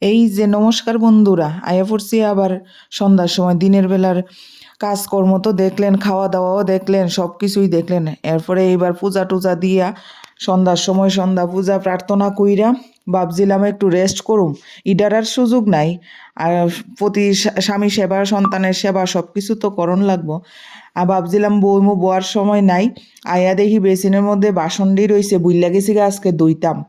এই যে নমস্কার বন্ধুরা, আয়া পড়ছি আবার সন্ধ্যার সময়। দিনের বেলার কাজকর্ম তো দেখলেন খাওয়া দাওয়াও দেখলেন সব কিছুই দেখলেন। এরপরে এইবার পূজা টুজা দিয়া সন্ধ্যার সময় সন্ধ্যা পূজা প্রার্থনা কইরা ভাবছিলাম একটু রেস্ট করুম। ইডার আর সুযোগ নাই। আর প্রতি স্বা- স্বামী সেবা, সন্তানের সেবা সব কিছু তো করণ লাগবো। আর ভাবছিলাম বইমু বোয়ার সময় নাই। আয়া দেখি বেসিনের মধ্যে বাসনডি রইছে, বুইল্লা গেছি আজকে দইতাম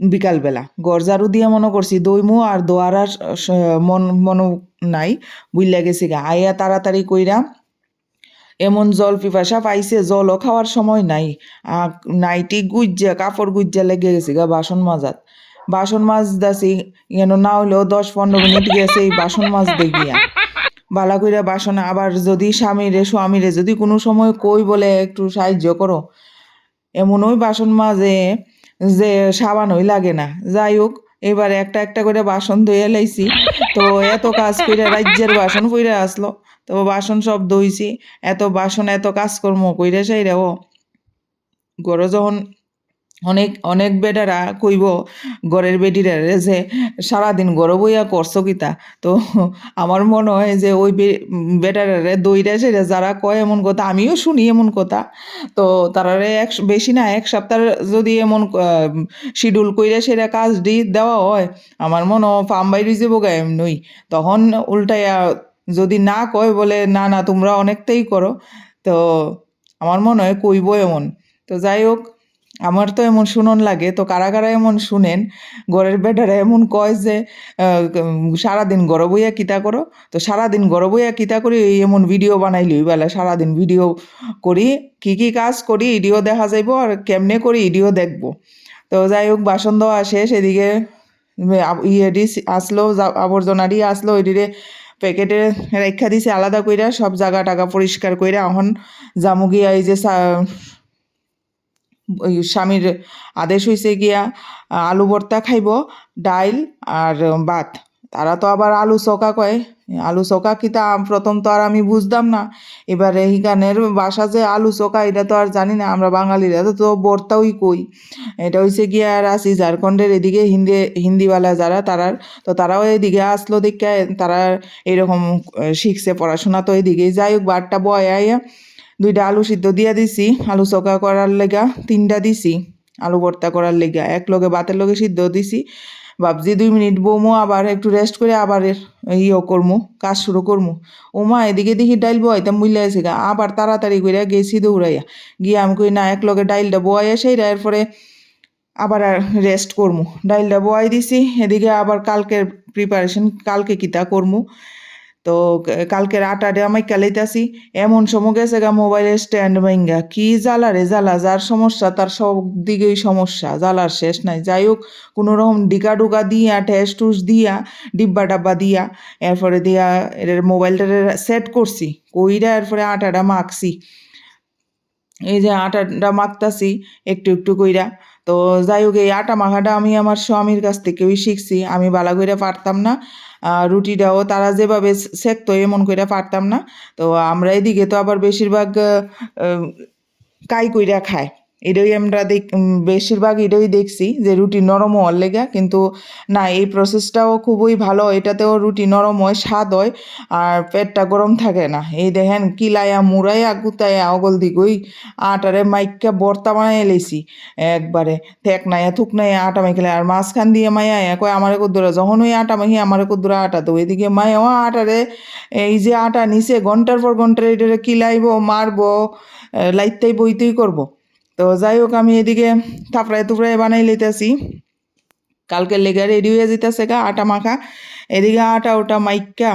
বিকালবেলা। গরজারু দিয়ে মনে করছি দইমু আর দোয়ার আর স- মন মন নাই, বুইল্লা গেছি গা আইয়া তাড়াতাড়ি কইরা এমন জল পিপাসা পাইছে, জলও খাওয়ার সময় নাই। নাইটি গুজ্জা, কাপড় গুজ্জা লেগে গেছে গা বাসন মাজাত। বাসন মাছ দাসি কেন না হলেও দশ পনেরো মিনিট গেছে এই বাসন মাছ দেখিয়া বালা কইরা বাসন আবার যদি স্বামীরে স্বামীরে যদি কোনো সময় কই বলে একটু সাহায্য করো। এমনই বাসন মাজে যে সাবানই লাগে না। যাই হোক, এবার একটা একটা করে বাসন ধুয়ে লাইছি। তো এত কাজ করে রাজ্যের বাসন ফুইরে আসলো। তো বাসন সব ধুইছি। এত বাসন, এত কাজকর্ম কইরে কইরা ও। গরো যখন অনেক অনেক বেটারা কইব, ঘরের বেটিরা যে সারাদিন গরো বইয়া করছ কিতা তো? আমার মনে হয় যে ওই বেটারারে দইরা সেটা যারা কয় এমন কথা, আমিও শুনি এমন কথা। তো তারারে এক, বেশি না, এক সপ্তাহ যদি এমন শিডিউল কইরা সেটা কাজ দি দেওয়া হয়, আমার মনে হয় ফার্ম বাইরে যাব গা এমনই। তখন উল্টাইয়া যদি না কয় বলে, না না, তোমরা অনেকটাই করো। তো আমার মনে হয় কইব এমন। তো যাই হোক আমার তো এমন শুনন লাগে তো কারা কারা এমন শুনেন? ঘরের বেটারা এমন কয় যে সারাদিন গরো বইয়া কিতা করো? তো সারাদিন গরো বইয়া কিতা করি এমন ভিডিও বানাইলি ওই বেলা সারাদিন ভিডিও করি কি কি কাজ করি ইডিও দেখা যাইব আর কেমনে করি ইডিও দেখব। তো যাই হোক বাসন দেওয়া শেষ এদিকে উম, ইয়ে ডিস আসলো আবর্জনাডি আসলো ওইদিকে প্যাকেটে রেখা দিছে আলাদা কইরা সব জায়গা টাকা পরিষ্কার কইরা এখন জামু গিয়া এই যে স্বামীর আদেশ হয়েছে গিয়া, আলু ভর্তা খাইব, ডাইল আর ভাত। তারা তো আবার আলু চকা কয়। আলু চকা কিতা প্রথম তো আর আমি বুঝতাম না। এবার এইখানের বাসা যে আলু চকা, এটা তো আর জানি না। আমরা বাঙালিরা তো তো ভর্তাওই কই। এটা হয়েছে গিয়া আর আসি ঝাড়খণ্ডের এদিকে হিন্দি, হিন্দিওয়ালা যারা তারার তো তারাও এদিকে আসলো দেখে তারা এরকম শিখছে পড়াশোনা। তো এদিকে যাই হোক বারটা বয় আইয়া দুইটা আলু সিদ্ধ দিয়া দিছি, আলু চকা করার লেগা তিনটা দিছি, আলু ভর্তা করার লেগা। এক লগে ভাতের লগে সিদ্ধ দিছি, ভাবছি দুই মিনিট বমু আবার একটু রেস্ট করে আবার ইয়ে করমু, কাজ শুরু করমু। ওমা, এদিকে দেখি ডাইল বয়াইতাম বুঝলে আছে গা, আবার তাড়াতাড়ি করে গেছি দৌড়াইয়া। গিয়ে আমি কই, না, এক লগে ডাইলটা বয়াইয়া সেই এরপরে আবার আর রেস্ট করমু। ডাইলটা বয়াই দিছি, এদিকে আবার কালকের প্রিপারেশন কালকে কিতা করমু। তো, ক- কালকের আটারে আমি কালাইতাছি এমন সময় গেছে গা মোবাইলের স্ট্যান্ড ভাঙ্গা। কি জ্বালা রে জ্বালা, যার সমস্যা তার সব দিকেই সমস্যা, জ্বালার শেষ নাই। যাই হোক কোনো রকম ডিকা ডুকা দিয়া, ঠেস টুস দিয়া, ডিব্বা ডাব্বা দিয়া, এরপরে দিয়া এর মোবাইলটা সেট করছি, কইরা এরপরে আটাটা মাখছি। এই যে আটাটা মাখতাছি, একটু একটু কইরা। তো যাই হোক, এই আটা মাখাটা আমি আমার স্বামীর কাছ থেকেই শিখছি। আমি বালা করে পারতাম না। রুটিটাও তারা যেভাবে সেকতো এমন করে পারতাম না। তো আমরা এদিকে তো আবার বেশিরভাগ কাই কইরা খায়। এটাই আমরা দেখ বেশিরভাগ এটাই দেখছি যে রুটি নরম হওয়ার লেগা, কিন্তু না, এই প্রসেসটাও খুবই ভালো, এটাতেও রুটি নরম হয়, স্বাদ হয়, আর পেটটা গরম থাকে না। এই দেখেন কিলাইয়া মুড়াইয়া গুতাইয়া অগল দিকই আটারে মাইকা বর্তা বানাই লেছি, একবারে ঠেক নাইয়া থুক নাইয়া আটা মাইখলে, আর মাঝখান দিয়ে মাইয়া কয়, আমারে কদ্দুরা যখন ওই আটা মাখি আমারে কদ্দুরা আটা তো এদিকে মাইয়া আটারে, এই যে আটা নিচে ঘণ্টার পর ঘণ্টা এটারে কিলাইবো, মারবো লাইতেই বইতেই করব। তো যাই হোক আমি এদিকে থাপড়ায় তুপড়ায় বানাই লইতেছি। কালকে লেগে রেডি হয়ে যেতেছে গা আটা মাখা। এদিকে আটা ওটা মাইকা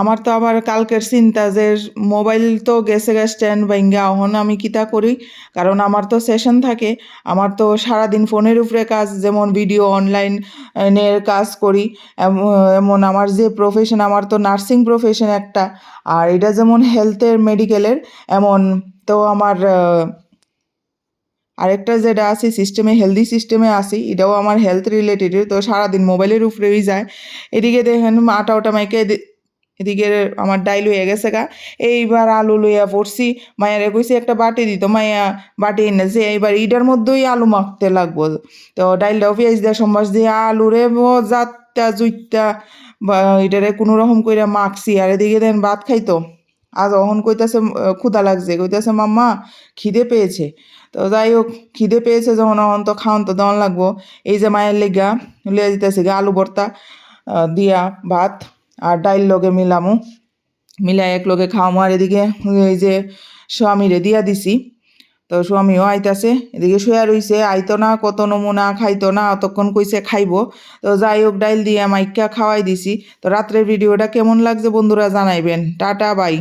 আমার তো আবার কালকের চিন্তা যে মোবাইল তো গেছে গা স্ট্যান্ড বাইঙ্গা এখন আমি কিতা করি? কারণ আমার তো সেশন থাকে। আমার তো সারাদিন ফোনের উপরে কাজ, যেমন ভিডিও অনলাইন এর কাজ করি। এমন আমার যে প্রফেশন আমার তো নার্সিং প্রফেশন একটা। আর এটা যেমন হেলথের মেডিকেলের এমন তো আমার আরেকটা যেটা আছে সিস্টেমে হেলদি সিস্টেমে আসি এটাও আমার হেলথ রিলেটেড তো সারাদিন মোবাইলের উপরেই যায়। এদিকে দেখেন আটা ওটা মাইকে এদিকে আমার ডাইল হয়ে গেছে গা। এইবার আলু লইয়া পড়ছি। মায়ের কইছি, একটা বাটি দিত মায়া, বাটি এনেছে এইবার ইটার মধ্যেই আলু মাখতে লাগবো। তো ডাইলটাও পেঁয়াজ দিয়ে, সম্বাস দিয়ে আলু রে যা চারটা জুইটা বা এটারে কোনো রকম কইরা মাখছি। আর এদিকে দেন ভাত খাইতো। আজ অহন কইতাছে ক্ষুদা লাগছে। কইতাছে, মাম্মা, খিদে পেয়েছে। তো যাই হোক খিদে পেয়েছে যখন অহন তো খাওয়ান তো দেওয়ান লাগবো। এই যে মায়ের লেগা লিয়ে দিতেছে গা, আলু ভর্তা দিয়া ভাত আর ডাইল লগে মিলামু। মিলাই এক লগে খাওয়ামু। আর এদিকে এই যে স্বামীরে দিয়া দিছি, তো স্বামীও আইতাছে। এদিকে শুয়া রইছে, আইতো না, কত নমুনা, খাইতো না, অতক্ষণ কইছে খাইবো। তো যাই হোক ডাইল দিয়ে মাইকা খাওয়াই দিছি। তো রাত্রের ভিডিওটা কেমন লাগছে বন্ধুরা জানাইবেন। Tata, by.